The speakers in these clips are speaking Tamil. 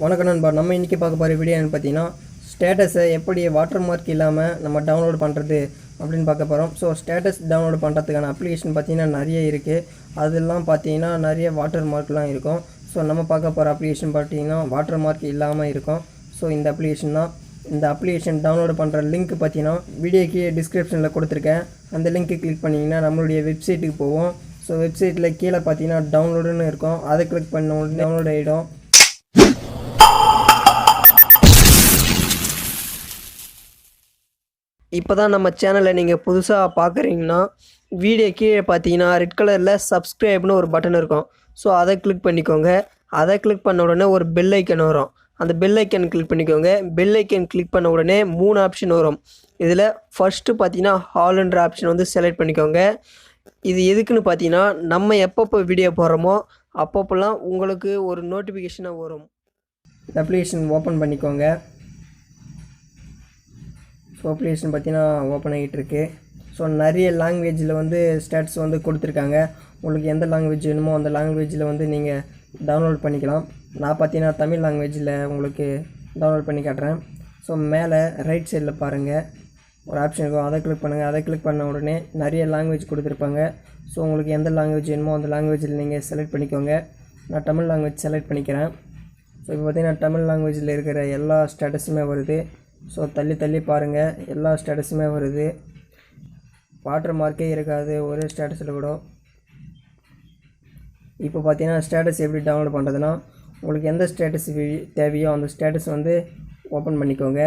வணக்கம் நண்பா நம்ம இன்றைக்கி பார்க்க போகிற வீடியோ என்னென்னு பார்த்தீங்கன்னா ஸ்டேட்டஸை எப்படி வாட்டர் மார்க் இல்லாமல் நம்ம டவுன்லோட் பண்ணுறது அப்படின்னு பார்க்க போகிறோம் ஸோ ஸ்டேட்டஸ் டவுன்லோட் பண்ணுறதுக்கான அப்ளிகேஷன் பார்த்தீங்கன்னா நிறைய இருக்குது அதெல்லாம் பார்த்தீங்கன்னா நிறைய வாட்டர் மார்க்லாம் இருக்கும். ஸோ நம்ம பார்க்க போகிற அப்ளிகேஷன் பார்த்தீங்கன்னா வாட்டர் மார்க் இல்லாமல் இருக்கும். ஸோ இந்த அப்ளிகேஷன் தான். இந்த அப்ளிகேஷன் டவுன்லோட் பண்ணுற லிங்க் பார்த்தீங்கன்னா வீடியோக்கு டிஸ்கிரிப்ஷனில் கொடுத்துருக்கேன். அந்த லிங்க்கு கிளிக் பண்ணிங்கன்னா நம்மளுடைய வெப்சைட்டுக்கு போவோம். ஸோ வெப்சைட்டில் கீழே பார்த்தீங்கன்னா டவுன்லோடுன்னு இருக்கும். அதை கிளிக் பண்ண உடனே டவுன்லோட் ஆகிடும் இப்போ தான் நம்ம சேனலை நீங்கள் புதுசாக பார்க்குறீங்கன்னா வீடியோ கீழே பார்த்தீங்கன்னா ரெட் கலரில் சப்ஸ்கிரைப்னு ஒரு பட்டன் இருக்கும். ஸோ அதை கிளிக் பண்ணிக்கோங்க. அதை கிளிக் பண்ண உடனே ஒரு பெல் ஐக்கன் வரும். அந்த பெல் ஐக்கன் கிளிக் பண்ணிக்கோங்க. பெல் ஐக்கன் கிளிக் பண்ண உடனே மூணு ஆப்ஷன் வரும். இதில் ஃபஸ்ட்டு பார்த்தீங்கன்னா ஹாலுன்ற ஆப்ஷன் வந்து செலக்ட் பண்ணிக்கோங்க. இது எதுக்குன்னு பார்த்தீங்கன்னா நம்ம எப்பப்போ வீடியோ போடுறோமோ அப்பப்போலாம் உங்களுக்கு ஒரு நோட்டிஃபிகேஷனாக வரும். அப்ளிகேஷன் ஓப்பன் பண்ணிக்கோங்க. பாப்புலேஷன் பார்த்தீங்கன்னா ஓப்பன் ஆகிட்டு இருக்கு ஸோ நிறைய லாங்குவேஜில் வந்து ஸ்டேட்ஸ் வந்து கொடுத்துருக்காங்க. உங்களுக்கு எந்த லாங்குவேஜ் வேணுமோ அந்த லாங்குவேஜில் வந்து நீங்கள் டவுன்லோட் பண்ணிக்கலாம். நான் பார்த்தீங்கன்னா தமிழ் லாங்குவேஜில் உங்களுக்கு டவுன்லோட் பண்ணி காட்டுறேன். ஸோ மேலே ரைட் சைடில் பாருங்கள் ஒரு ஆப்ஷன் இருக்கும். அதை கிளிக் பண்ணுங்கள் அதை கிளிக் பண்ண உடனே நிறைய லாங்குவேஜ் கொடுத்துருப்பாங்க. ஸோ உங்களுக்கு எந்த லாங்குவேஜ் வேணுமோ அந்த லாங்குவேஜில் நீங்கள் செலக்ட் பண்ணிக்கோங்க. நான் தமிழ் லாங்குவேஜ் செலக்ட் பண்ணிக்கிறேன். ஸோ இப்போ பார்த்தீங்கன்னா தமிழ் லாங்குவேஜில் இருக்கிற எல்லா ஸ்டேட்டஸுமே வருது. ஸோ தள்ளி தள்ளி பாருங்கள் எல்லா ஸ்டேட்டஸுமே வருது. வாட்டர் மார்க்கே இருக்காது. ஒரே ஸ்டேட்டஸில் கூட. இப்போ பார்த்தீங்கன்னா ஸ்டேட்டஸ் எப்படி டவுன்லோட் பண்ணுறதுன்னா உங்களுக்கு எந்த ஸ்டேட்டஸ் தேவையோ அந்த ஸ்டேட்டஸ் வந்து ஓப்பன் பண்ணிக்கோங்க.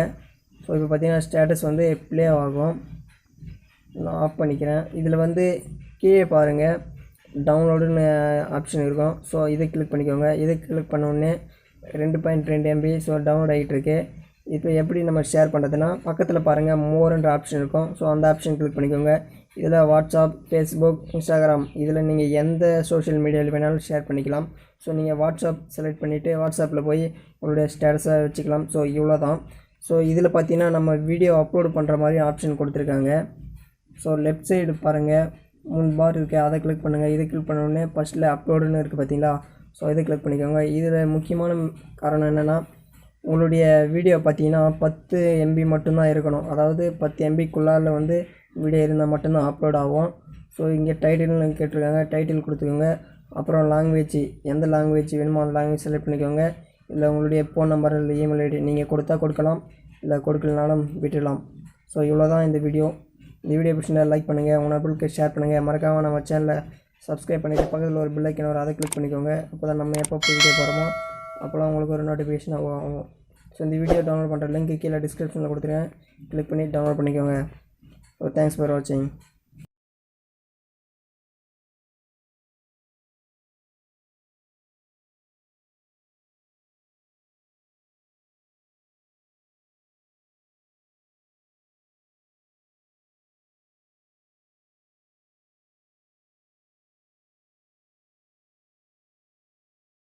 ஸோ இப்போ பார்த்தீங்கன்னா ஸ்டேட்டஸ் வந்து ப்ளே ஆகும். நான் ஆஃப் பண்ணிக்கிறேன். இதில் வந்து கீழே பாருங்கள் டவுன்லோடுன்னு ஆப்ஷன் இருக்கும். ஸோ இதை கிளிக் பண்ணிக்கோங்க. இதை கிளிக் பண்ண உடனே ரெண்டு பாயிண்ட் ரெண்டு எம்பி ஸோ டவுன்லோட் ஆகிட்டுருக்கு இப்போ எப்படி நம்ம ஷேர் பண்ணுறதுன்னா பக்கத்தில் பாருங்கள் மோர்ன்ற ஆப்ஷன் இருக்கும். ஸோ அந்த ஆப்ஷன் கிளிக் பண்ணிக்கோங்க. இதில் வாட்ஸ்அப் ஃபேஸ்புக் இன்ஸ்டாகிராம் இதில் நீங்கள் எந்த சோஷியல் மீடியாவில் வேணாலும் ஷேர் பண்ணிக்கலாம். ஸோ நீங்கள் வாட்ஸ்அப் செலக்ட் பண்ணிவிட்டு வாட்ஸ்அப்பில் போய் உங்களுடைய ஸ்டேட்டஸை வச்சுக்கலாம். ஸோ இவ்வளோ தான் ஸோ இதில் பார்த்தீங்கன்னா நம்ம வீடியோ அப்லோடு பண்ணுற மாதிரி ஆப்ஷன் கொடுத்துருக்காங்க. ஸோ லெஃப்ட் சைடு பாருங்கள் மூணு பார் இருக்குது அதை கிளிக் பண்ணுங்கள் இதை கிளிக் பண்ண உடனே ஃபஸ்ட்டில் அப்லோடுன்னு இருக்குது பார்த்தீங்களா ஸோ இதை கிளிக் பண்ணிக்கோங்க. இதில் முக்கியமான காரணம் என்னென்னா உங்களுடைய வீடியோ பார்த்தீங்கன்னா பத்து எம்பி மட்டும்தான் இருக்கணும். அதாவது பத்து எம்பிக்குள்ளால வந்து வீடியோ இருந்தால் மட்டும்தான் அப்லோட் ஆகும். ஸோ இங்கே டைட்டில்னு கேட்டிருக்காங்க. டைட்டில் கொடுத்துக்கோங்க. அப்புறம் லாங்குவேஜ் எந்த லாங்குவேஜ் வேணுமோ அந்த லாங்குவேஜ் செலக்ட் பண்ணிக்கோங்க. இல்லை உங்களுடைய ஃபோன் நம்பர் இல்லை இமெயில் ஐடி நீங்கள் கொடுத்தா கொடுக்கலாம். இல்லை கொடுக்கலனாலும் விட்டுடலாம். ஸோ இவ்வளோ தான் இந்த வீடியோ இந்த வீடியோ பிடிச்சிருந்தா லைக் பண்ணுங்கள் உங்கள் நண்பர்களுக்கு ஷேர் பண்ணுங்கள் மறக்காமல் நம்ம சேனலை சப்ஸ்கிரைப் பண்ணிவிட்டு பக்கத்தில் ஒரு பில் ஐக்கன் அதை கிளிக் பண்ணிக்கோங்க. அப்போ தான் நம்ம எப்போ வீடியோ போகிறோமோ அப்போலாம் உங்களுக்கு ஒரு நோட்டிஃபிகேஷன் ஆகும் ஸோ இந்த வீடியோ டவுன்லோட் பண்ணுற லிங்க் கீழே டிஸ்கிரிப்ஷனில் கொடுத்துருக்கேன். கிளிக் பண்ணி டவுன்லோட் பண்ணிக்கோங்க. ஸோ தேங்க்ஸ் ஃபார் வாட்சிங்